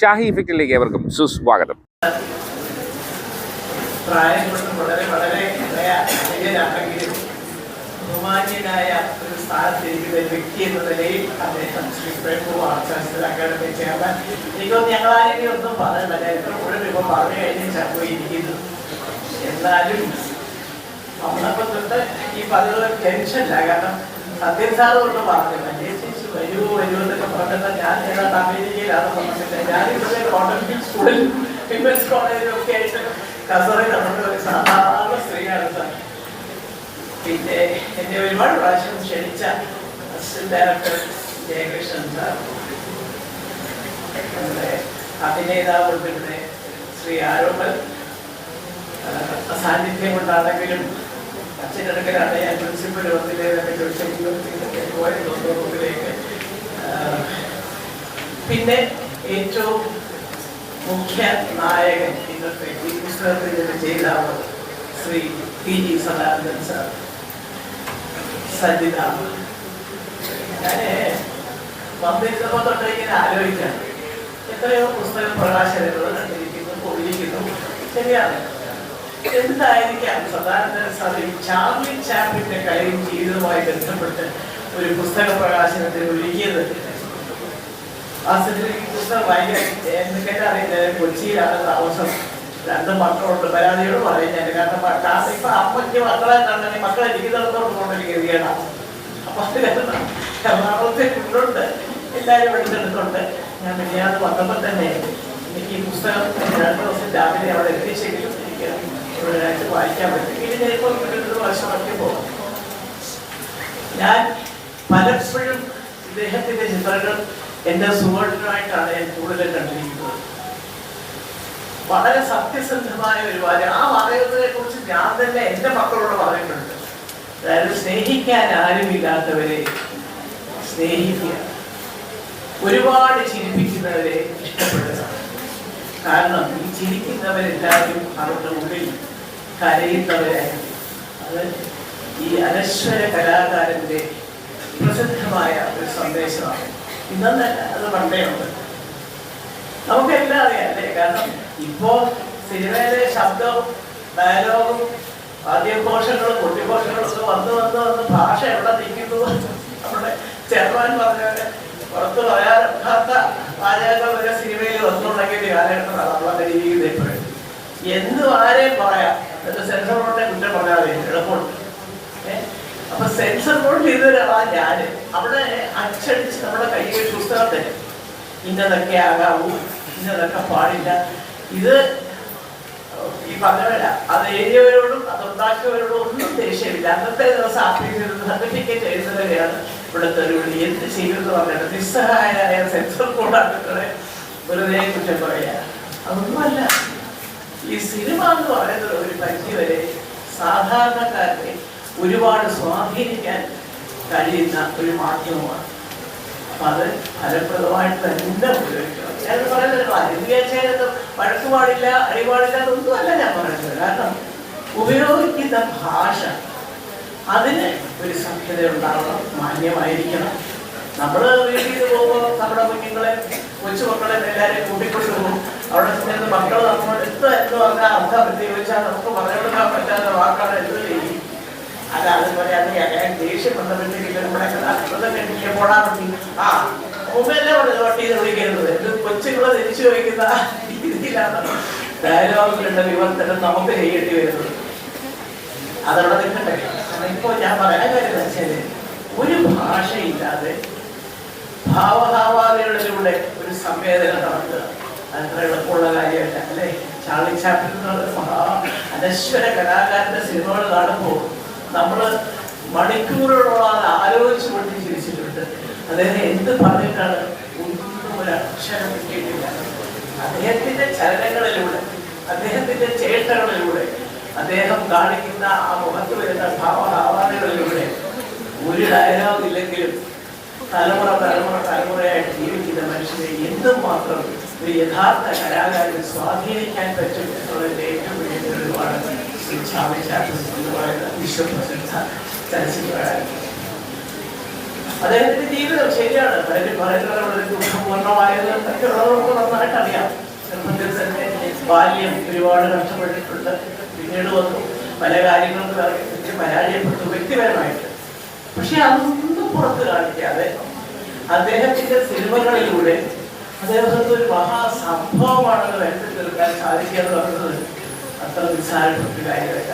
ഷാഹി ഇഫക്റ്റിലേക്ക് ഏവർക്കും സുസ്വാഗതം. വളരെ വളരെ ബഹുമാന്യനായ ഒരു സ്ഥാനത്തിരിക്കുന്ന വ്യക്തി എന്ന നിലയിൽ അദ്ദേഹം Shri Prabhu arts academy chairman. എനിക്കൊന്നും ഞങ്ങൾ ആരെങ്കിലും ഒന്നും പറയണ്ട. ഇത്ര മുഴുവൻ ഇപ്പം പറഞ്ഞു കഴിഞ്ഞ് ചപ്പോയിരിക്കുന്നു എന്നാലും വന്നപ്പോൾ തൊട്ട് ഈ പതിവ് ടെൻഷനില്ല. കാരണം സത്യം സാറ് കൊണ്ട് പറഞ്ഞില്ല. ചേച്ചി വരൂ ഞാൻ ഏതാണ്ട് അമേരിക്കയിലാണ് സാധാരണ സ്ത്രീയാണ് സാർ. പിന്നെ എന്നെ ഒരുപാട് പ്രാവശ്യം ക്ഷണിച്ച അസിസ്റ്റന്റ് ഡയറക്ടർ ജയകൃഷ്ണൻ സാർ. നമ്മുടെ അഭിനേതാവ് ഉൾപ്പെടുന്ന ശ്രീ ആരോമൽ സാന്നിധ്യം കൊണ്ടാണെങ്കിലും അച്ഛനെടുക്കലാണ് ഞാൻ പ്രിൻസിപ്പൽ വന്നിലേക്ക് ചോദിച്ചെങ്കിലും പോയതിലേക്ക് പിന്നെ ഏറ്റവും മുഖ്യ നായകൻ ഇന്നത്തെ ഈ പുസ്തകത്തിന്റെ ചെയ്താവ് Shri P G Sadanandan sir. Sajitha. ഞാൻ വന്നിരുന്നപ്പോൾ തൊട്ട് ഇങ്ങനെ ആലോചിക്കാം. എത്രയോ പുസ്തക പ്രകാശനങ്ങൾ കണ്ടിരിക്കുന്നു പോയിരിക്കുന്നു. ശരിയാണ്. എന്തായിരിക്കാം സദാനന്ദൻ സാർ ഈ ചാർലി ചാപ്പിന്റെ കഴിവും ജീവിതവുമായി ബന്ധപ്പെട്ട് ഒരു പുസ്തക പ്രകാശനത്തിന് ഒരുക്കിയത്? ആ സ്ഥിതിയിൽ പുസ്തകം ഭയങ്കര എന്തൊക്കെ അറിയില്ല കൊച്ചിയിലാണ് താമസം. രണ്ട് മക്കളുണ്ട്. പരാതിയോട് പറയും ഞാൻ കാരണം കാരണം ഇപ്പൊ അമ്മയ്ക്ക് മക്കളെ കണ്ടെങ്കിൽ മക്കളെ ഇരിക്കുന്നിടത്തോട്ട് കൊണ്ടൊരു ഗതികേടാണ് അപ്പൊ അത് കാരണം എറണാകുളത്തെ കുണ്ടുണ്ട്. എല്ലാവരും എടുത്തെടുത്തുണ്ട് ഞാൻ മിനിയാന്ന് വന്നപ്പോൾ തന്നെ എനിക്ക് ഈ പുസ്തകം രണ്ട് ദിവസം രാവിലെ അവിടെ എത്തിച്ചെങ്കിലും എനിക്ക് ഒരാഴ്ച വായിക്കാൻ പറ്റും. ഇനി ചിലപ്പോൾ വീട്ടിൽ വർഷമൊക്കെ ഞാൻ പലപ്പോഴും ഇദ്ദേഹത്തിന്റെ ചിത്രങ്ങൾ എന്റെ സുഹൃത്തിനായിട്ടാണ് ഞാൻ കൂടുതൽ കണ്ടിരിക്കുന്നത്. വളരെ സത്യസന്ധമായ ഒരു കാര്യം. ആ വാചകത്തിനെ കുറിച്ച് ഞാൻ തന്നെ എന്റെ മക്കളോട് പറഞ്ഞിട്ടുണ്ട്. അതായത് സ്നേഹിക്കാൻ ആരുമില്ലാത്തവരെ സ്നേഹിക്കുക. ഒരുപാട് ചിരിപ്പിക്കുന്നവരെ ഇഷ്ടപ്പെടുക കാരണം ഈ ചിരിക്കുന്നവരെല്ലാവരും അവരുടെ ഉള്ളിൽ കരയുന്നവരായിരുന്നു അത് ഈ അനശ്വര കലാകാരന്റെ പ്രസിദ്ധമായ ഒരു സന്ദേശമാണ്. ഇന്നല്ല അത് പണ്ടേ ഉണ്ട് നമുക്കെല്ലാം അറിയാം അല്ലേ കാരണം ഇപ്പോ സിനിമയിലെ ശബ്ദവും ഡയലോഗും ആദ്യഘോഷങ്ങളും കുട്ടിഘോഷങ്ങളും ഒക്കെ വന്ന് വന്ന് വന്ന് ഭാഷ എവിടെ നിൽക്കുന്നു നമ്മുടെ ചെയർമാൻ പറഞ്ഞ പുറത്ത് പറയാനൊക്കാത്ത വാചകങ്ങൾ വരെ സിനിമയിൽ വന്നുണ്ടെങ്കിൽ കാലഘട്ടമാണ് നമ്മളെ രീതിയിൽ ഇപ്പോഴും. എന്തും ആരെയും പറയാം. എന്നിട്ട് സെൻസർ കുറ്റം പറയാതെ എളുപ്പമുണ്ട്? അപ്പൊ സെൻസർ ബോർഡ് ചെയ്ത ഒരാളാണ് ഞാൻ. അവിടെ അച്ചടിച്ച് നമ്മുടെ കയ്യിൽ പുസ്തകത്തിൽ ഇന്നതൊക്കെ ആകാവൂ ഇന്നതൊക്കെ പാടില്ല. ഇത് ഈ പറഞ്ഞവരല്ല അത് എഴുതിയവരോടും അത് ഉണ്ടാക്കിയവരോടും ഒന്നും ദേഷ്യമില്ല. അന്നത്തെ ദിവസം ആഫീസിൽ സർട്ടിഫിക്കറ്റ് എഴുതുന്നവരെയാണ് ഇവിടുത്തെ ഒരു വിളി എന്ത് ചെയ്യുമെന്ന് പറഞ്ഞിട്ട് നിസ്സഹായരായ സെൻസർ ബോർഡ് അംഗങ്ങളെ വെറുതെ കുറ്റം പറയാ അതൊന്നുമല്ല. ഈ സിനിമ എന്ന് പറയുന്നത് ഒരു പരിധി വരെ സാധാരണക്കാരനെ ഒരുപാട് സ്വാധീനിക്കാൻ കഴിയുന്ന ഒരു മാധ്യമമാണ്. അപ്പൊ അത് ഫലപ്രദമായിട്ട് തന്നെ ഉപയോഗിക്കണം ഞാൻ പറയുന്നത് അതൊന്നും അല്ല ഞാൻ പറയുന്നത്. കാരണം ഉപയോഗിക്കുന്ന ഭാഷ അതിന് ഒരു സഭ്യത ഉണ്ടാവണം മാന്യമായിരിക്കണം. നമ്മൾ വീട്ടിൽ പോകുമ്പോൾ നമ്മുടെ കുഞ്ഞുങ്ങളെ കൊച്ചുമക്കളെ എല്ലാവരെയും കൂട്ടിക്കൊണ്ടു പോകും. അവിടെ ചെന്ന് മക്കൾ നമ്മൾ എന്ത് എന്ന് പറഞ്ഞാൽ അർത്ഥം പ്രത്യേകിച്ചാൽ നമുക്ക് പറഞ്ഞുകൊടുക്കാൻ പറ്റാത്ത വാക്കാണ് എന്ത് ചെയ്യും അല്ല അതുപോലെ അത് അങ്ങനെ ദേഷ്യം വന്നപ്പോഴത്തേക്ക് നമ്മുടെ ആ മുമ്പെല്ലാം പറഞ്ഞത് വട്ടി ചെയ്ത് വിളിക്കരുത് ഇത് കൊച്ചുങ്ങളെ തിരിച്ചു വയ്ക്കുന്ന രീതിയിലാണ് ഡയലോഗിലുള്ള വിവർത്തനം നമുക്ക് ചെയ്യേണ്ടി വരുന്നത്. അതവിടെ നിൽക്കട്ടെ. കാരണം ഇപ്പോ ഞാൻ പറയാൻ കാര്യം വെച്ചാൽ ഒരു ഭാഷയില്ലാതെ ഭാവഭാവാദികളിലൂടെ ഒരു സംവേദനം നടത്തുക. അത്ര എളുപ്പമുള്ള കാര്യമല്ല അല്ലേ? ചാർലി എന്നുള്ള മഹാ അനശ്വര കലാകാരന്റെ സിനിമകൾ കാണുമ്പോൾ നമ്മൾ മണിക്കൂറുകളോളം ആലോചിച്ച് കൊണ്ട് ചിരിച്ചിട്ടുണ്ട്. അദ്ദേഹം എന്ത് പറഞ്ഞിട്ടാണ് ഒന്നും ഒരു അക്ഷരം കിട്ടിയിട്ടില്ല അദ്ദേഹത്തിന്റെ ചലനങ്ങളിലൂടെ അദ്ദേഹത്തിന്റെ ചേട്ടകളിലൂടെ അദ്ദേഹം കാണിക്കുന്ന ആ മുഖത്ത് വരുന്ന ഭാവഭാവാദികളിലൂടെ ഒരു ഡയലോഗ് ഇല്ലെങ്കിലും തലമുറ തലമുറ തലമുറയായിട്ട് ജീവിക്കുന്ന മനുഷ്യനെ എന്തും മാത്രം ഒരു യഥാർത്ഥ കലാകാരനെ സ്വാധീനിക്കാൻ പറ്റും എന്നുള്ളതിന്റെ ഏറ്റവും വലിയ തെളിവാണ് ശ്രീ ചാമി ചാക്കോസ് എന്ന് പറയുന്ന അദ്ദേഹത്തിന്റെ ജീവിതം ശരിയാണ് പലരും പറയുന്നത് വളരെ ദുഃഖപൂർണമായത് മറ്റുള്ളവർക്ക് നന്നായിട്ട് ചെറുപ്പത്തിൽ തന്നെ ബാല്യം ഒരുപാട് കഷ്ടപ്പെട്ടിട്ടുണ്ട് പിന്നീട് വന്നു പല കാര്യങ്ങളും പരാജയപ്പെട്ടു വ്യക്തിപരമായിട്ട് പക്ഷെ അതൊന്നും പുറത്ത് കാണിക്കാതെ അദ്ദേഹത്തിന്റെ സിനിമകളിലൂടെ അദ്ദേഹത്തിന് ഒരു മഹാസംഭവമാണെന്ന് വേണ്ടി തീർക്കാൻ സാധിക്കുക എന്ന് പറയുന്നത് അത്ര നിസ്സാരപ്പെട്ട കാര്യമല്ല.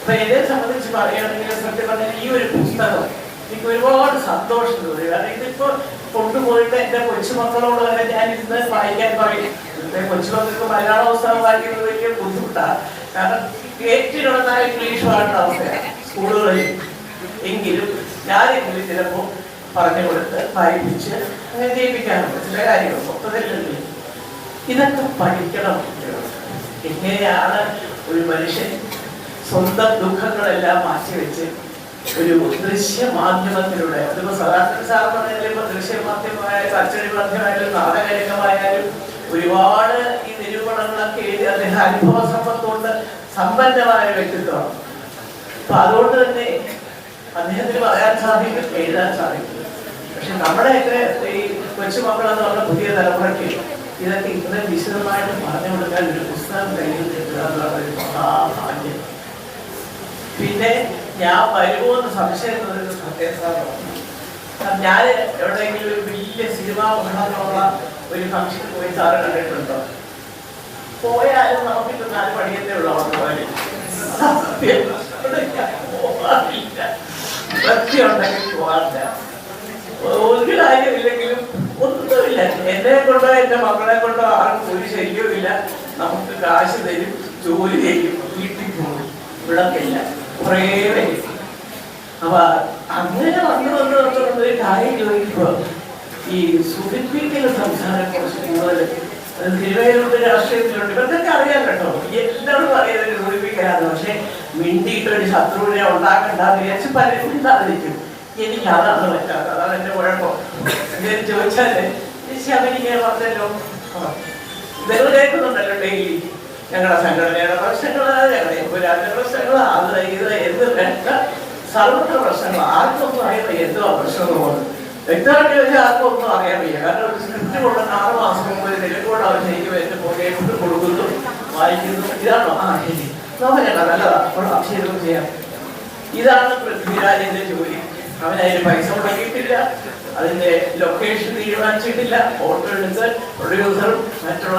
അപ്പൊ എന്നെ സംബന്ധിച്ച് പറയുകയാണെങ്കിൽ സത്യം പറഞ്ഞാൽ ഈ ഒരു പുസ്തകം എനിക്ക് ഒരുപാട് സന്തോഷം തോന്നി. കാരണം ഇതിപ്പോ കൊണ്ടുപോയിട്ട് എന്റെ കൊച്ചുമക്കളോട് വരെ ഞാൻ ഇന്ന് വായിക്കാൻ പറയും. എന്റെ കൊച്ചുമക്കൾക്ക് മലയാള പുസ്തകം വായിക്കുന്നത് വലിയ ബുദ്ധിമുട്ടാണ് കാരണം ഏറ്റിനുള്ളതായ ഇംഗ്ലീഷ് പാടുന്ന അവസ്ഥയാണ് സ്കൂളുകളിൽ. എങ്കിലും ഞാൻ എങ്കിലും ചിലപ്പോൾ പറഞ്ഞു കൊടുത്ത് വായിപ്പിച്ച് ജയിപ്പിക്കാറുണ്ട് ചില കാര്യങ്ങൾ മൊത്തത്തിലല്ലേ ഇതൊക്കെ പഠിക്കണം കുട്ടികൾ. എങ്ങനെയാണ് ഒരു മനുഷ്യൻ സ്വന്തം ദുഃഖങ്ങളെല്ലാം മാറ്റിവെച്ച് ഒരു ദൃശ്യ മാധ്യമത്തിലൂടെ അതിപ്പോ സദാശിവ സാർ പറഞ്ഞാലും ദൃശ്യ മാധ്യമമായാലും അച്ചടി മാധ്യമമായാലും നാടകരംഗമായാലും ഒരുപാട് ഈ നിരൂപണങ്ങളൊക്കെ എഴുതി അദ്ദേഹം അനുഭവ സമ്പത്തുകൊണ്ട് സമ്പന്നമായ വ്യക്തിത്വമാണ്. അപ്പൊ അതുകൊണ്ട് തന്നെ അദ്ദേഹത്തിന് പറയാൻ സാധിക്കും എഴുതാൻ സാധിക്കും. പക്ഷെ നമ്മുടെയൊക്കെ ഈ കൊച്ചുമക്കളെന്ന് പറഞ്ഞ പുതിയ തലമുറയ്ക്ക് ഇതൊക്കെ ഇത്രയും വിശദമായിട്ട് പറഞ്ഞു കൊടുക്കാൻ ഒരു പുസ്തകം കയ്യിൽ കിട്ടുക എന്നുള്ള ഒരു മഹാഭാഗ്യം. പിന്നെ ഞാൻ വരുമോ എന്ന് സംശയം സത്യസാധമാണ് ഞാൻ എവിടെയെങ്കിലും ഒരു വലിയ സിനിമ ഉള്ള ഒരു ഫംഗ്ഷൻ പോയി സാറ് കണ്ടിട്ടുണ്ടോ? പോയാലും നമുക്കിത് നാല് പണിയത്തേ ഉള്ളൂ അവിടെ പോകാറില്ല. സത്യമുണ്ടെങ്കിൽ ഒരു കാര്യമില്ലെങ്കിലും ഒന്നുമില്ല എന്നെ കൊണ്ടോ എന്റെ മക്കളെ കൊണ്ടോ ആർക്കും ഒരു ശല്യവും ഇല്ല നമുക്ക് കാശ് തരും ജോലി ചെയ്യും വീട്ടിൽ പോകും വിളക്കില്ല വരും അപ്പൊ അങ്ങനെ വന്ന് വന്ന് വന്ന് വന്ന് ഒരു കാര്യം ചോദിക്കുമ്പോ ഈ സുഖിപ്പിക്കൽ സംസാരം കുറച്ച് കൂടുതൽ തിരുവനന്തപുരത്ത് രാഷ്ട്രീയത്തിലുണ്ട്. ഇവർക്കൊക്കെ അറിയാം കേട്ടോ. എന്താണ് പറയുന്നത് സൂചിപ്പിക്കാതെ പക്ഷെ മിണ്ടിയിട്ടൊരു ശത്രുവിനെ ഉണ്ടാക്കണ്ടെന്ന് വിചാരിച്ച് പലരും മിണ്ടാതിരിക്കും എനിക്ക് അതാണ് പറ്റാത്ത അതാണ് എന്റെ കുഴപ്പം. എന്തേലും അവനിങ്ങനെ പറഞ്ഞല്ലോ. കേൾക്കുന്നുണ്ടല്ലോ ഡെയിലി. ഞങ്ങളുടെ സംഘടനയുടെ പ്രശ്നങ്ങൾ ഞങ്ങളുടെ പുരാതന പ്രശ്നങ്ങൾ അത് ഇത് എന്ത് വേണ്ട. സർവത്ര പ്രശ്നങ്ങൾ ആർക്കൊന്നും അറിയാൻ എന്തോ പ്രശ്നം എന്നുള്ളത് വ്യക്തമായിട്ട് ചോദിച്ചാൽ ആർക്കൊന്നും അറിയാൻ വയ്യ? കാരണം ഒരു സ്ക്രിപ്റ്റ് കൊണ്ട് ആറ് മാസം മുമ്പ് നിലക്കോട് അവർ ശരിക്കും എന്റെ പുറകെ കൊണ്ട് കൊടുക്കുന്നു വായിക്കുന്നു. ഇതാണോ ആ ശരി നോക്കണ്ട നല്ലതാ. അപ്പോൾ ശരി ചെയ്യാം. ഇതാണ് പൃഥ്വിരാജിന്റെ ജോലി. അവൻ അതിന് പൈസ മുടക്കിയിട്ടില്ല അതിന്റെ ലൊക്കേഷൻ തീരുമാനിച്ചിട്ടില്ല. ഫോട്ടോ എടുത്ത് പ്രൊഡ്യൂസറും മറ്റുള്ള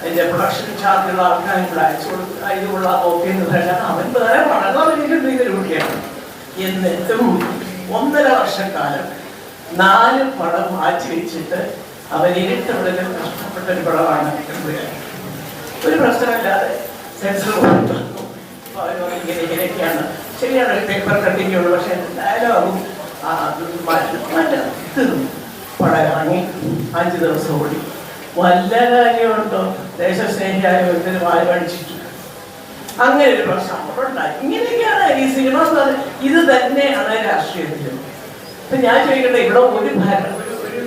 അതിന്റെ പ്രൊഡക്ഷൻ ചാർജുള്ള ആൾക്കാരും കൂടെ അയച്ചു കൊടുക്കുക അതിനുള്ള ഓക്കെ എന്ന് പറയാൻ അവൻ വേറെ പണങ്ങൾ അവനിട്ടുണ്ട് ഇത് രൂപയാണ് എന്നിട്ടും ഒന്നര വർഷക്കാലം നാല് പടം മാറ്റി വെച്ചിട്ട് അവൻ ഇരുട്ടുള്ളിൽ കഷ്ടപ്പെട്ട ഒരു പടമാണ് ഒരു പ്രശ്നമില്ലാതെ സെൻസർ കൊടുത്തു ഇങ്ങനെ ഇങ്ങനെയൊക്കെയാണ്. ശരിയാണ് പേപ്പർ കട്ടിങ് ഉള്ളു പക്ഷെ ഡയലോഗും ആ, അത് മാറ്റി മാറ്റാം തീർന്നു പടം ഇറങ്ങി അഞ്ച് ദിവസം ഓടി വല്ല കാര്യമുണ്ടോ? ദേശസ്നേഹിയായ ഒരുത്തിന് വായ പഠിച്ചിട്ട്. അങ്ങനെ ഒരു പ്രശ്നം അവിടെ ഉണ്ടായി. ഇങ്ങനെയൊക്കെയാണ് ഈ സിനിമ. ഇത് തന്നെയാണ് രാഷ്ട്രീയത്തിൽ ഇപ്പൊ ഞാൻ ചോദിക്കട്ടെ ഇവിടെ ഒരു ഭരണം ഒരു ഒരു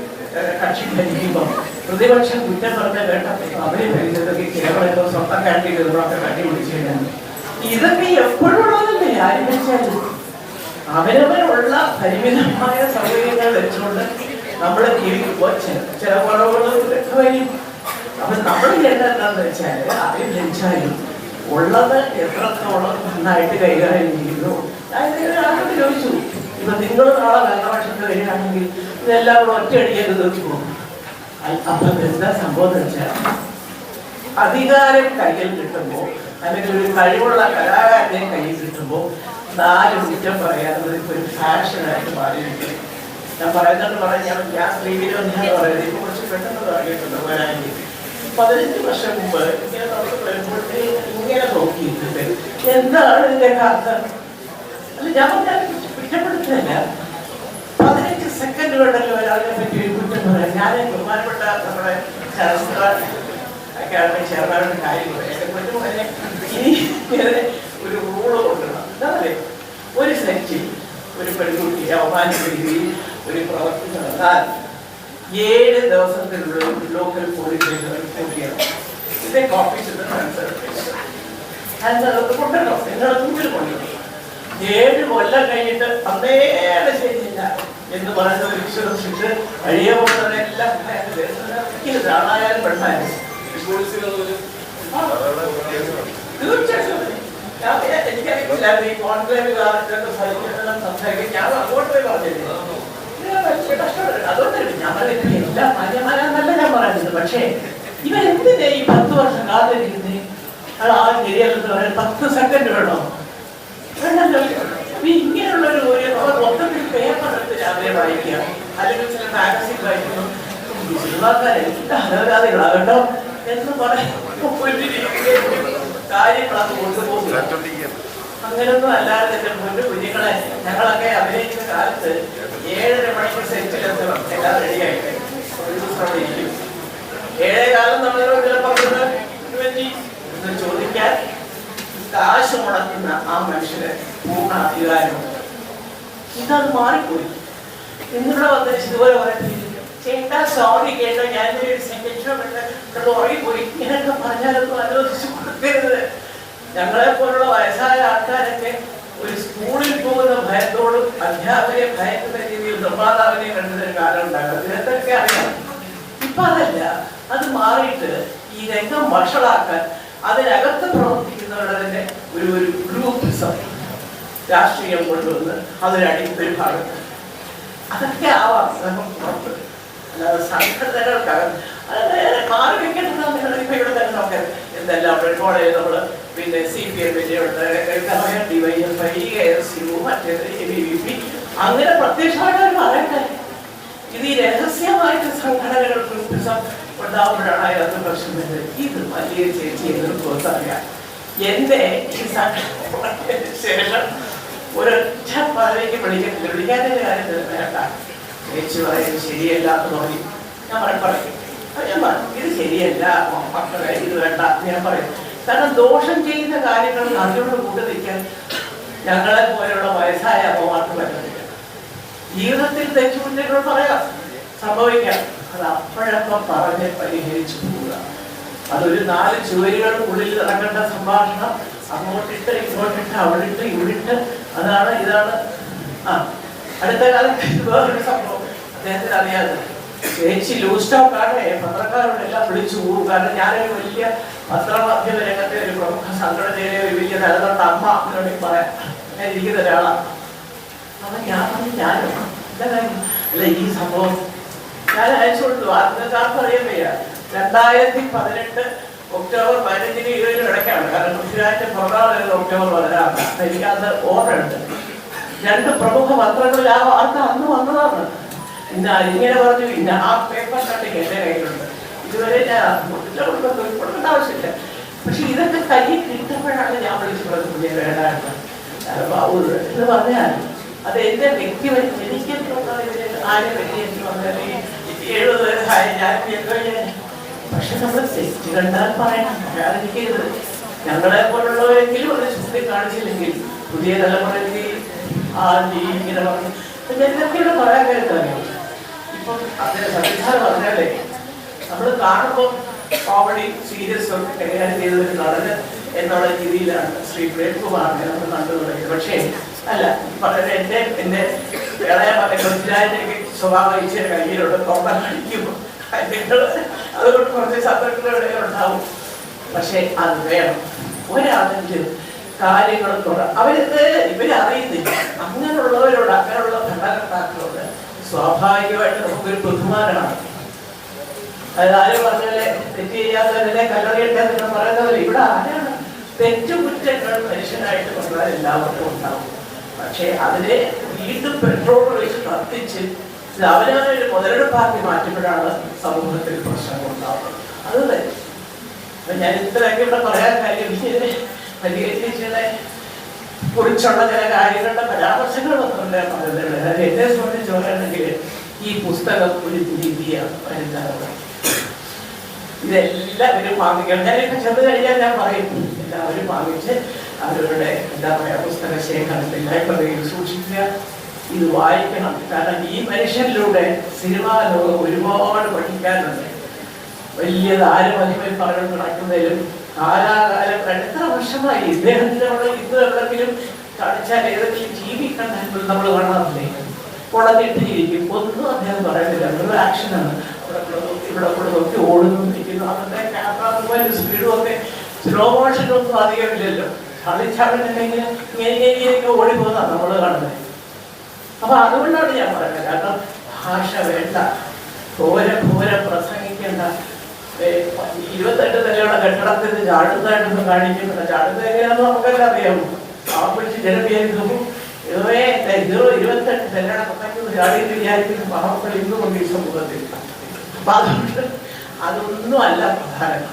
കക്ഷി ഭരിക്കുമ്പോൾ പ്രതിപക്ഷം കുറ്റം പറഞ്ഞ കേട്ടപ്പോൾ അവരെ ഭരിച്ചതൊക്കെ കേരളത്തിൽ സ്വന്തം കാട്ടി ഇതൊക്കെ കട്ടി പിടിച്ചു കഴിഞ്ഞാൽ. ഇതൊക്കെ എപ്പോഴും ഉള്ളതല്ലേ? ആരും വെച്ചാലും അവരവരുള്ള പരിമിതമായ സൗകര്യങ്ങൾ വെച്ചുകൊണ്ട് നമ്മൾ ജീവിക്കുമ്പോൾ ചില ചില കുറവുകളൊക്കെ വരും അപ്പൊ നമ്മൾ എന്താണെന്ന് വെച്ചാൽ ആരും ജനിച്ചാലും ഉള്ളത് എത്രത്തോളം നന്നായിട്ട് കൈകാര്യം ചെയ്യുന്നു ആരോട് ചോദിച്ചു. ഇപ്പൊ നിങ്ങൾ നാളെ കാലവർഷത്ത് വരികയാണെങ്കിൽ ഇതെല്ലാം കൂടെ ഒറ്റയടിക്കത് തീർക്കുമോ അ- അപ്പൊ എന്താ സംഭവം വെച്ചാൽ അധികാരം കയ്യിൽ കിട്ടുമ്പോൾ അല്ലെങ്കിൽ ഒരു കഴിവുള്ള കലാകാരനെ കയ്യിൽ കിട്ടുമ്പോൾ നാല് കുറ്റം പറയാനുള്ളത് ഇപ്പൊ ഒരു ഫാഷനായിട്ട് ഞാൻ പറയുന്നത് പറഞ്ഞാൽ ഞാൻ ഞാൻ സ്ത്രീവിരോധിയാണ് പറയുന്നത്. ഇപ്പോൾ കുറച്ച് പെട്ടെന്ന് പറഞ്ഞിട്ടുണ്ട് വരാൻ പതിനഞ്ച് വർഷം മുമ്പ് ഇങ്ങനെ നമുക്ക് വരുമ്പോഴത്തേ ഇങ്ങനെ നോക്കിയിട്ടുണ്ട്. എന്താണ് ഇതിന്റെ കാരണം അല്ല ഞാൻ പറഞ്ഞാൽ കുറ്റപ്പെടുത്തില്ല പതിനഞ്ച് സെക്കൻഡുകളിലൊക്കെ ഒരാളിനെ പറ്റി കുറ്റം പറയാം. ഞാൻ ബഹുമാനപ്പെട്ട നമ്മുടെ ശാസ്ത്ര അക്കാദമി ചെയർമാനുടെ കാര്യം പറയാം. ഇനി ഒരു റൂൾ കൊണ്ടുവരണം. എന്താ പറയുക ഒരു സെറ്റിൽ ഒരു പെൺകുട്ടി അവമാനിക്കുകയും ഒരു പ്രവൃത്തി നടന്നാൽ ഏഴ് ദിവസത്തിലുള്ള ലോക്കൽ പോലീസ് ചെയ്യണം. ഇതിന്റെ കോപ്പി ട്രാൻസ്ഫർ കൊണ്ടുവരണം. നിങ്ങളുടെ മുമ്പിൽ കൊണ്ടുവരണം. ഏഴ് കൊല്ലം കഴിഞ്ഞിട്ട് അന്നേടെ ശരിയില്ല എന്ന് പറയുന്ന ഒരു വിശ്വസിച്ച് കഴിയ എല്ലാം ആണായാലും പെണ്ണായാലും. തീർച്ചയായിട്ടും. ഞാൻ എനിക്കറിയില്ല ഈ കോൺക്ലേവ് കാലത്തൊക്കെ സഹിക്കണം സംസാരിക്കാൻ ഞാൻ അങ്ങോട്ട് പോയി പറഞ്ഞിരുന്നു. അതുകൊണ്ടല്ലേ പറയുന്നത് എല്ലാം മാന്യമാരാന്നല്ല ഞാൻ പറയുന്നത്. പക്ഷേ ഇവരെന്തിനാ ഈ പത്ത് വർഷം കാത്തിരിക്കുന്നത് അത് ആ ശരിയല്ലെന്ന് പറയാൻ പത്ത് സെക്കൻഡ് വേണോ വേണ്ടല്ലോ. ഇങ്ങനെയുള്ള ഒരു ഒരു മൊത്തത്തിൽ പേപ്പർ എടുത്ത് രാവിലെ വായിക്കുക. അല്ലെങ്കിൽ ചില മാഗസിൻ വായിക്കുന്നു. സിനിമാക്കാരെല്ലാവരാതെകളാ കേട്ടോ എന്ന് പറയാൻ കാര്യങ്ങളൊക്കെ കൊണ്ടുപോകും അങ്ങനൊന്നും അല്ലാതെ എന്റെ മുന്നേ കുഞ്ഞുങ്ങളെ ഞങ്ങളൊക്കെ അഭിനയിക്കുന്ന കാലത്ത് ഏഴര മണിക്ക് സെറ്റിലെത്തണം എല്ലാം റെഡിയായിട്ട് ഒരു ദിവസം അവിടെ ഇരിക്കും. ഏഴേ കാലം നമ്മളോട് പറഞ്ഞത് എന്ന് ചോദിക്കാൻ കാശ് മുടക്കുന്ന ആ മനുഷ്യന് പൂർണ അധികാരമുണ്ട്. ഇതത് മാറിപ്പോയി. ഇന്നിവിടെ വന്നിട്ട് ഇതുപോലെ പറയുന്നത് ചേട്ടാ സോറി കേട്ടോ. ഞാൻ ഒരു സെക്കൻഡ് ഉറങ്ങിപ്പോയി ഇങ്ങനെയൊക്കെ പറഞ്ഞാലൊന്നും ആലോചിച്ചു കൊടുക്കരുത്. ഞങ്ങളെ പോലുള്ള വയസ്സായ ആൾക്കാരൊക്കെ ഒരു സ്കൂളിൽ പോകുന്ന ഭയത്തോടും അധ്യാപകരെ ഭയക്കുന്ന രീതിയിൽ നിർമ്മാതാവിനെ കണ്ടൊരു കാലം ഉണ്ടാകും ഇതൊക്കെ അറിയാം? ഇപ്പൊ അതല്ല. അത് മാറിയിട്ട് ഈ രംഗം വഷളാക്കാൻ അതിനകത്ത് പ്രവർത്തിക്കുന്നവരുടെ ഒരു ഒരു ഗ്രൂപ്പിസം രാഷ്ട്രീയം കൊണ്ടുവന്ന് അതിനടി ഒരു ഭാഗത്ത്. അതൊക്കെ ആവാം നമുക്ക് പുറത്ത് സംഘടനകൾക്കകം അതായത് മാറി വെക്കേണ്ടത് ഇപ്പൊ ഇവിടെ തന്നെ നോക്കാം എന്തെല്ലാം കോളേജ് നമ്മൾ പിന്നെ സി പി എമ്മിന്റെ ഉണ്ട് ഡിവൈഎഫ്ഐ എസ് യു മറ്റേത് എ ബി വി പി അങ്ങനെ പ്രത്യക്ഷമായിട്ട് അവർ പറയട്ടെ ഇത് ഈ രഹസ്യമായിട്ട് സംഘടനകൾ ഗ്രൂപ്പിസം ഉണ്ടാവുമ്പോഴാണ് അതിനകത്ത് പ്രശ്നം വരുന്നത്. ഇത് വലിയ ചേച്ചി എന്നൊരു പുറത്തറിയാം എന്റെ ഈ സംഘടന ശേഷം ഒരൊറ്റ പദവിക്ക് വിളിക്കത്തില്ല വിളിക്കാതെ കാര്യം വേണ്ട ചേച്ചി പറയുന്നത് ശരിയല്ല എന്ന് പറയും ഞാൻ പറയും. പറയും ഞാൻ പറയും ഇത് ശരിയല്ല മക്കളെ ഇത് വേണ്ട ഞാൻ പറയും. കാരണം ദോഷം ചെയ്യുന്ന കാര്യങ്ങൾ അതിനോട് കൂട്ടി നിൽക്കാൻ ഞങ്ങളെ പോലെയുള്ള വയസ്സായ അമ്മമാർക്ക് പറ്റുന്നില്ല ജീവിതത്തിൽ തെറ്റുകുറ്റങ്ങൾ പറയാം സംഭവിക്കാം. അത് അപ്പോഴപ്പം പറഞ്ഞ് പരിഹരിച്ചു പോവുക. അതൊരു നാല് ചുവരുകൾക്കുള്ളിൽ നടക്കേണ്ട സംഭാഷണം. അങ്ങോട്ടിട്ട് ഇങ്ങോട്ടിട്ട് അവിടിട്ട് ഇവിടിട്ട്. അതാണ് ഇതാണ്. ആ അടുത്ത കാലത്ത് വേറൊരു സംഭവം അദ്ദേഹത്തിന് അറിയാതെ ചേച്ചി ലൂസ് സ്റ്റോക്ക് ആണ്. പത്രക്കാരോട് എല്ലാം വിളിച്ചു പോകും കാരണം ഞാനൊരു വലിയ പത്രമാധ്യമ രംഗത്തെ ഒരു പ്രമുഖ സംഘടനയിലെ ഒരു വലിയ നിലനിർത്ത അമ്മ എന്നോട് പറയാം. ഞാൻ ഇരിക്കുന്ന ഒരാളാണ്. അപ്പൊ ഞാൻ പറഞ്ഞു ഞാനും? അല്ല ഈ സംഭവം ഞാൻ അയച്ചു കൊടുത്തു. വാർത്തക്കാർക്ക് അറിയാൻ വയ്യ. രണ്ടായിരത്തി പതിനെട്ട് ഒക്ടോബർ പതിനഞ്ചിന് ഇരുപതിനും ഇടയ്ക്കാണ്. കാരണം പൃഥ്വിരാജിന്റെ പുറകാളുകൾ ഒക്ടോബർ പതിനാറാണ് എനിക്കത് ഓർഡർ ഉണ്ട് രണ്ട് പ്രമുഖ പത്രങ്ങളിൽ ആ വാർത്ത അന്ന് വന്നതാണ്. ഇന്ന ഇങ്ങനെ പറഞ്ഞു ഇന്ന ആ പേപ്പർ കട്ടിങ് എന്റെ കയ്യിലുണ്ട്. ഇതുവരെ ഞാൻ കൊടുത്തില്ല, കൊടുക്കണ്ട ആവശ്യമില്ല. പക്ഷെ ഇതൊക്കെ കയ്യിൽ കിട്ടുമ്പോഴാണ് ഞാൻ വിളിച്ചു പറഞ്ഞത് വേണ്ടായിരുന്നു എന്ന് പറഞ്ഞാൽ അത് എന്റെ വ്യക്തിപരം എനിക്ക് എനിക്ക് പക്ഷെ നമ്മൾ തെറ്റ് കണ്ടാൽ പറയണം. ഞങ്ങളെ പോലുള്ളവരെങ്കിലും അത് ചൂണ്ടിക്കാണിച്ചില്ലെങ്കിൽ പുതിയ തലമുറയ്ക്ക് ആ നീ ഇങ്ങനെ പറഞ്ഞു എന്തൊക്കെയാണ് പറയാൻ കരുതാനോ ഇപ്പം അതിന്റെ സംവിധാനം അതിനല്ലേ നമ്മൾ കാണുമ്പോൾ കോമഡി സീരിയസ് ഒക്കെ കൈകാര്യം ചെയ്ത ഒരു നടന് എന്നുള്ള രീതിയിലാണ് ശ്രീ പ്രേംകുമാറിനെ നമ്മൾ കണ്ടു തുടങ്ങിയത്. പക്ഷേ അല്ല വളരെ എന്റെ എന്റെ മകൻ പൃഥ്വിരാജിന്റെ സ്വഭാവം ഈശ്വര കയ്യിലുണ്ട്. തോന്നാൻ കഴിക്കുമ്പോൾ അതുകൊണ്ട് കുറച്ച് സന്തോഷങ്ങളുടെ ഉണ്ടാവും. പക്ഷേ അത് വേണം. ഒരാളെങ്കിലും കാര്യങ്ങൾ തുറ അവരിത് ഇവരറിയുന്നില്ല. അങ്ങനെയുള്ളവരോട് അങ്ങനെയുള്ള ഭരണകർത്താക്കളോട് സ്വാഭാവികമായിട്ട് നമുക്കൊരു ബഹുമാനമാണ്. അതായത് ആരും പറഞ്ഞാലേ തെറ്റ് ചെയ്യാത്തവരെ കല്ലറിയട്ടെ എന്ന് പറയുന്നവര് ഇവിടെ ആരാണ്? തെറ്റുകുറ്റങ്ങൾ മനുഷ്യനായിട്ട് വന്നാൽ എല്ലാവർക്കും ഉണ്ടാവും. പക്ഷേ അതിനെ വീണ്ടും പെട്രോൾ ഒഴിച്ച് കത്തിച്ച് അവനവനൊരു മുതലെടുപ്പാക്കി മാറ്റുമ്പോഴാണ് സമൂഹത്തിൽ പ്രശ്നങ്ങൾ ഉണ്ടാവുന്നത്. അത് തന്നെ. ഞാൻ ഇത്രയൊക്കെ ഇവിടെ പറയാൻ കാര്യം വലിയ ചേച്ചികളെ കുറിച്ചുള്ള ചില കാര്യങ്ങളുടെ പരാമർശങ്ങൾ വന്നിട്ടുണ്ട് എന്നെ സംബന്ധിച്ച് പറയുകയാണെങ്കിൽ ഈ പുസ്തകം ഒരു വരുന്നത് ഇതെല്ലാവരും വാങ്ങിക്കണം. ഞാനൊക്കെ ചെന്ന് കഴിഞ്ഞാൽ ഞാൻ പറയും എല്ലാവരും വാങ്ങിച്ച് അവരുടെ എന്താ പറയുക പുസ്തക ശേഖരത്തിൽ ലൈബ്രറിയിൽ സൂക്ഷിക്കുക ഇത് വായിക്കണം. കാരണം ഈ മനുഷ്യനിലൂടെ സിനിമാ ലോകം ഒരുപാട് പഠിക്കാനുണ്ട്. വലിയ താരമഹിമയിൽ പകരം നടക്കുന്നതിലും കാലാകാലം എത്ര വർഷമായി ഇദ്ദേഹത്തിന് നമ്മൾ ഇന്ന് എവിടെങ്കിലും ഏതെങ്കിലും ജീവി നമ്മൾ കാണാറില്ലേ? ഉടഞ്ഞിട്ടിരിക്കും ഒന്നും അദ്ദേഹം പറയുന്നില്ല. ഒരു ആക്ഷനാണ് ഇവിടെ കൂടെ നോക്കി ഓടുന്നു നിൽക്കുന്നു അന്നത്തെ ക്യാമറ മൊബൈൽ സ്പീഡും ഒക്കെ സ്ലോ മോഷനൊന്നും അധികമില്ലല്ലോ ചളിച്ചാടുന്നുണ്ടെങ്കിൽ ഇങ്ങനെ ഇങ്ങനെ ഇങ്ങനെയൊക്കെ ഓടിപ്പോകുന്നതാണ് നമ്മൾ കാണുന്നത്. അപ്പൊ അതുകൊണ്ടാണ് ഞാൻ പറയുന്നത്. കാരണം ഭാഷ വേണ്ട. ഘോര ഘോര പ്രസംഗിക്കേണ്ട ഇരുപത്തെട്ട് നിലയുള്ള കെട്ടിടത്തിൽ ചാടുന്നതായിട്ടൊന്നും കാണിക്കുന്നില്ല ചാടുന്നത് എങ്ങനെയാണെന്ന് നമുക്കെല്ലാം അറിയാമോ? ആ പിടിച്ച് ഇതുവേ ഇതോ ഇരുപത്തെട്ട് നിലയുടെ പ്രസംഗത്തിൽ ചാടിയിട്ട് വിചാരിക്കുന്നു പാവങ്ങൾ ഇന്നും ഈ സമൂഹത്തിൽ. അതൊന്നും അല്ല പ്രധാനം.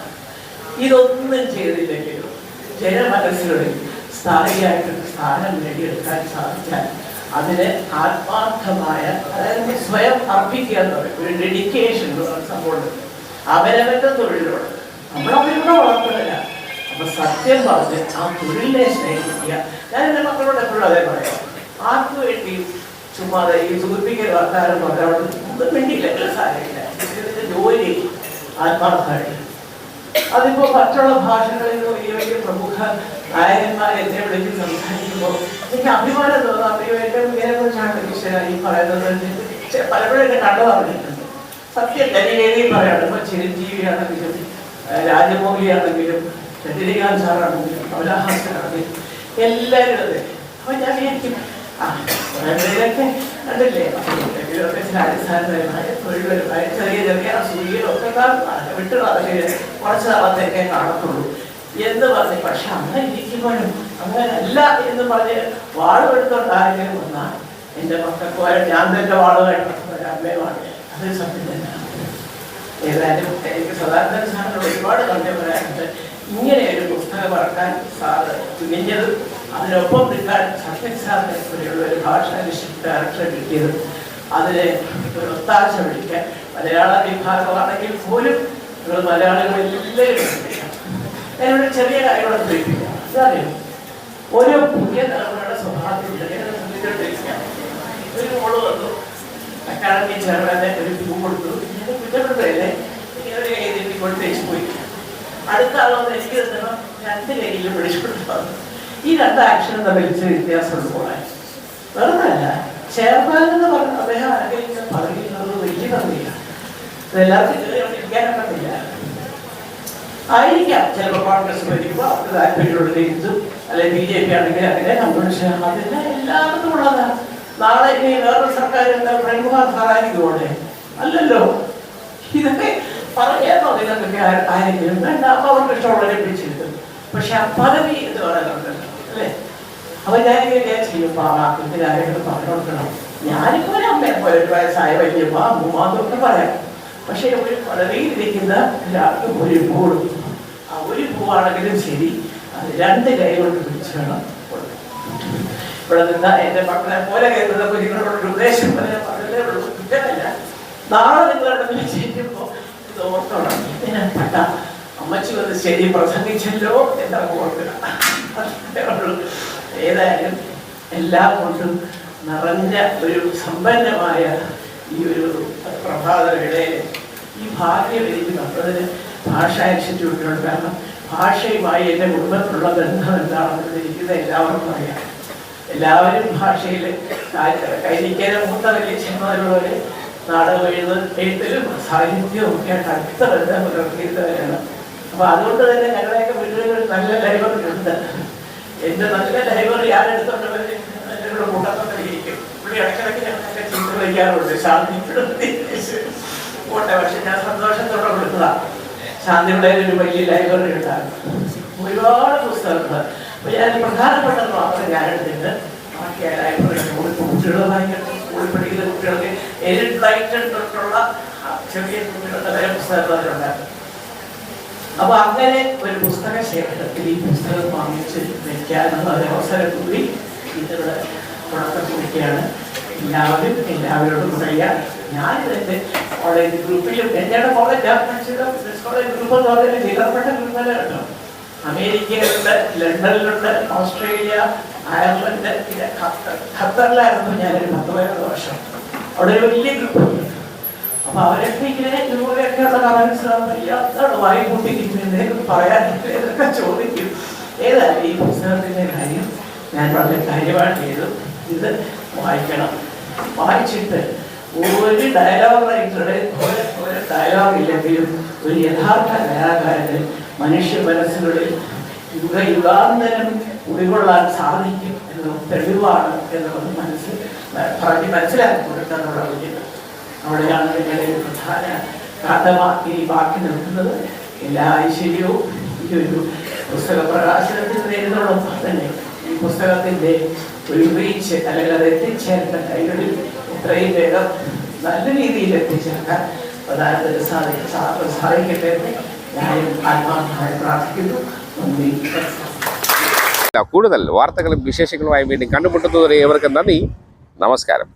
ഇതൊന്നും ചെയ്തില്ലെങ്കിലും ജനമനസ്സുകളിൽ സ്ഥായിയായിട്ടൊരു സ്ഥാനം നേടിയെടുക്കാൻ സാധിച്ചാൽ അതിന് ആത്മാർത്ഥമായ അതായത് സ്വയം അർപ്പിക്കുക എന്ന് പറയും. ഒരു ഡെഡിക്കേഷൻ എന്ന് പറയുന്ന സംഭവമുണ്ട്. അവരവരുടെ തൊഴിലുള്ളത് അവരുടെ വളർത്തുന്നില്ല. അപ്പൊ സത്യം പറഞ്ഞ് ആ തൊഴിലിനെ സ്നേഹിക്കുക. ഞാൻ എന്റെ മക്കളോട് എപ്പോഴും അതേ പറയാം. ആർക്കു വേണ്ടി ചുമ്മാതെ ഈ സൂചിപ്പിക്കൽ വർത്താനം പറഞ്ഞാൽ ഒന്നും വേണ്ടിയില്ല സാരമില്ല ജോലി ആത്മാർത്ഥമായിട്ട്. അതിപ്പോ മറ്റുള്ള ഭാഷകളിൽ വലിയ വലിയ പ്രമുഖ നായകന്മാർ എന്നെ വിളിച്ച് സംസാരിക്കുമ്പോൾ എനിക്ക് അഭിമാനം തോന്നുന്നു അഭിമാനം ഇങ്ങനെ കുറിച്ചാണ് ഈശ്വര ഈ പറയുന്നത്. പലപ്പോഴും എന്നെ കണ്ടു പറഞ്ഞിട്ടുണ്ട്. സത്യം പറയാണ് ഇപ്പൊ ചിരഞ്ജീവിയാണെങ്കിലും രാജമൗലിയാണെങ്കിലും രജനീകാന്ത് സാറാണെങ്കിലും കമലഹാസനാണെങ്കിലും എല്ലാവരും അതെ അപ്പൊ ഞാൻ വിചാരിക്കും അടിസ്ഥാനപരമായ തൊഴിൽപരമായ ചെറിയ ചെറിയ അസൂയകളൊക്കെ കാണും അതൊക്കെ വിട്ട് കുറച്ച് നാളത്തേക്കേ കാണത്തുള്ളൂ. എന്ന് പറഞ്ഞ് പക്ഷെ അങ്ങനെ ഇരിക്കുമ്പോഴും അങ്ങനല്ല എന്ന് പറഞ്ഞ് വാളുമെടുത്തോണ്ട് ആരെങ്കിലും വന്നാൽ എന്റെ മക്കൾക്ക് വരെ ഞാൻ തന്നെ വാളുമായിട്ട് ഒരമ്മയുമാണ് അത് സത്യം തന്നെയാണ്. ഏതായാലും എനിക്ക് സദാനന്ദ സാറിനോട് ഒരുപാട് നന്ദി പറയാനുണ്ട്. ഇങ്ങനെ ഒരു പുസ്തകം ഇറക്കാൻ സാറ് തുനിഞ്ഞത് അതിനൊപ്പം നിൽക്കാൻ സത്യൻ സാറിനെ പോലെയുള്ള ഒരു ഭാഷാ ഡയറക്ടറെ കിട്ടിയത്. അതിനെ ഒരു ഒത്താശ വിളിക്കാൻ മലയാള വിഭാഗമാണെങ്കിൽ പോലും നിങ്ങൾ മലയാളികളെല്ലാവരും എന്നൊരു ചെറിയ കാര്യങ്ങളൊക്കെ ചോദിപ്പിക്കാം അതറിയാം ഓരോ പുതിയ തലമുറയുടെ സ്വഭാവത്തിൽ ഒരു മോൾ വന്നു. അക്കാദമി ചെയർമാന്റെ ഒരു പൂ കൊടുത്തു. ഞാൻ കുറ്റപ്പെടുത്തല്ലേ ഒരു കൈ കൊടുത്ത് പോയി അടുത്ത ആളൊന്ന് എനിക്ക് തന്നെ രണ്ട് കയ്യിലും പിടിച്ചുകൊണ്ട് വന്നു ഈ രണ്ട് ആക്ഷനും തമ്മിൽ ഇച്ചിരി വ്യത്യാസമുണ്ട് പോകാൻ വെറുതല്ല. ചെയർമാൻ എന്ന് പറഞ്ഞ അദ്ദേഹം അനുഗ്രഹിച്ച പറയുന്നത് വലിയ കയറി അവിടെ ഇരിക്കാനൊക്കത്തില്ല ആയിരിക്കാം. ചിലപ്പോൾ കോൺഗ്രസ് ഭരിക്കുമ്പോൾ അവർക്ക് താല്പര്യമുള്ള ഇതും അല്ലെങ്കിൽ ബി ജെ പി ആണെങ്കിൽ അങ്ങനെ കമ്മ്യൂണിസ്റ്റ് അതെല്ലാം എല്ലാവർക്കും ഉള്ളതാണ്. നാളെ ഇനി വേറൊരു സർക്കാർ എന്താ പ്രേംകുമാർ സാറായിരിക്കുമോടെ അല്ലല്ലോ. ഇതൊക്കെ പറയാനോ നിങ്ങൾക്കൊക്കെ ആരെങ്കിലും വേണ്ട അപ്പൊ അവർക്ക് ഇഷ്ടമുള്ള പിടിച്ചിരുത്തും. പക്ഷെ ആ പദവി എന്ന് പറയുന്നുണ്ട് അല്ലേ? അപ്പൊ ഞാൻ ചെയ്യും പാവാക്കത്തിന് ആരെങ്കിലും പറഞ്ഞു കൊടുക്കണം. ഞാനിപ്പോ ഒരു അമ്മയെ പോലെ ഒരു വയസ്സായ വലിയമ്മ അമ്മൂമ്മ പറയാം. പക്ഷെ ഒരു പദവിയിൽ ഇരിക്കുന്ന ഒരാൾക്ക് ഒരു പൂ കൊടുക്കും ആ ഒരു പൂവാണെങ്കിലും ശരി അത് രണ്ട് കൈ പിടിച്ച് വേണം. ഇവിടെ എന്റെ മക്കളെ പോലെ കേൾക്കുന്ന കുഞ്ഞുങ്ങളോട് ഉപദേശം പറയാൻ ഉള്ളൂ. നാളെ നിങ്ങളുടെ ചെയ്യുമ്പോ ഇത് ഓർത്തോണം. ഇതിനെപ്പെട്ട അമ്മച്ചി വന്ന് ശരി പ്രസംഗിച്ചല്ലോ എന്താ ഓർക്കുക. ഏതായാലും എല്ലാം കൊണ്ടും നിറഞ്ഞ ഒരു സമ്പന്നമായ ഈ ഒരു പ്രഭാത വേളയിൽ ഈ ഭാഗ്യം എനിക്ക് തന്നതിന് ഭാഷ ഇൻസ്റ്റിറ്റ്യൂട്ടിലുണ്ട്. കാരണം ഭാഷയുമായി എന്റെ കുടുംബത്തിലുള്ള ബന്ധം എന്താണെന്ന് എനിക്ക് എല്ലാവർക്കും അറിയാം. എല്ലാവരും ഭാഷയിൽ കൈനിക്കാനും മൂത്ത വലിയ ചെന്മാരുള്ളവര് നാടകം എഴുതുന്ന എഴുത്തിലും സാഹിത്യവും ഒക്കെ അടുത്ത ബന്ധം പുലർത്തിയിട്ടവരാണ് അപ്പൊ അതുകൊണ്ട് തന്നെ ഞങ്ങളുടെയൊക്കെ വീടുകളിൽ നല്ല ലൈബ്രറി ഉണ്ട്. എന്റെ നല്ല ലൈബ്രറി ആരെടുത്തോണ്ടവര് എന്നോട് കൂട്ടത്തൊക്കെ ഇരിക്കും ഇവിടെ ഇടയ്ക്കിടയ്ക്ക് ഞങ്ങളൊക്കെ ചീത്ത വിളിക്കാറുണ്ട് ശാന്തിപ്പെടുത്തി പക്ഷെ ഞാൻ സന്തോഷത്തോടെ കൊടുത്തതാണ് ശാന്തിയുടെ ഒരു വലിയ ലൈബ്രറി ഉണ്ടാകും ഒരുപാട് പുസ്തകങ്ങൾ അപ്പൊ ഞാൻ പ്രധാനപ്പെട്ടത് മാത്രം ഞാൻ എടുത്തിട്ട് ബാക്കി സ്കൂളിൽ കുട്ടികൾ വായിക്കട്ടെ സ്കൂളിൽ പഠിക്കുന്ന കുട്ടികൾക്ക് തൊട്ടുള്ള ചെറിയ കുട്ടികളുടെ വരെ പുസ്തകങ്ങൾ അതിലുണ്ടായിരുന്നു അപ്പൊ അങ്ങനെ ഒരു പുസ്തക ശേഖരത്തിൽ ഈ പുസ്തകം വാങ്ങിച്ച് വെക്കാനുള്ള ഒരു അവസരം കൂടി ഇതിവിടെ തുടക്കം കുറിക്കുകയാണ്. എല്ലാവരും എല്ലാവരോടും പറയാം ഞാൻ എന്റെ കോളേജ് ഗ്രൂപ്പിലും എന്റെ കോളേജ് കോളേജ് ഗ്രൂപ്പ് എന്ന് പറഞ്ഞാൽ ചിലർപ്പെട്ട ഗ്രൂപ്പല്ല കേട്ടോ. അമേരിക്കയിലുണ്ട് ലണ്ടനിലുണ്ട് ഓസ്ട്രേലിയ അയർലൻഡ് പിന്നെ ഖത്തർ. ഖത്തറിലായിരുന്നു ഞാനൊരു പത്ത് പതിനൊന്ന് വർഷം. അവിടെ ഒരു വലിയ ഗ്രൂപ്പ് ഉണ്ട്. അപ്പൊ അവരൊക്കെ ഇങ്ങനെ ഇതുപോലെയൊക്കെയുള്ള കമന്റ്സ് എന്താണ് വായി കൂട്ടിയിരിക്കുന്നത് പറയാൻ ഇതൊക്കെ ചോദിക്കും. ഏതായാലും ഈ പുസ്തകത്തിന്റെ കാര്യം ഞാൻ വളരെ കാര്യമായിട്ട് ചെയ്തു. ഇത് വായിക്കണം. വായിച്ചിട്ട് ഒരു ഡയലോഗ് റൈറ്ററുടെ ഒരു ഡയലോഗ് ഇല്ലെങ്കിലും ഒരു യഥാർത്ഥ കലാകാരന് മനുഷ്യ മനസ്സുകളിൽ യുഗ യുഗാന്തരം ഉൾക്കൊള്ളാൻ സാധിക്കും എന്ന തെളിവാണ് എന്നുള്ളത് മനസ്സിൽ പറഞ്ഞ് മനസ്സിലാക്കി കൊടുക്കാനുള്ള വിജയം അവിടെയാണ് നിങ്ങളുടെ പ്രധാന കഥമാക്കി ബാക്കി നിൽക്കുന്നത്. എല്ലാ ഐശ്വര്യവും ഈ ഒരു പുസ്തക പ്രകാശനത്തിന് നേരിടുന്നതോടൊപ്പം തന്നെ ഈ പുസ്തകത്തിന്റെ ഒരു റീച്ച് അല്ലെങ്കിൽ അത് എത്തിച്ചേരേണ്ട കൈകളിൽ എത്രയും വേഗം നല്ല രീതിയിൽ എത്തിച്ചേർക്കാൻ പ്രധാനത്തിന് സാധിക്കും സാധിക്കട്ടെ കൂടുതൽ വാർത്തകളും വിശേഷങ്ങളുമായി വീണ്ടും കണ്ടുമുട്ടുന്നതുവരെ ഏവർക്കും നന്ദി. നമസ്കാരം.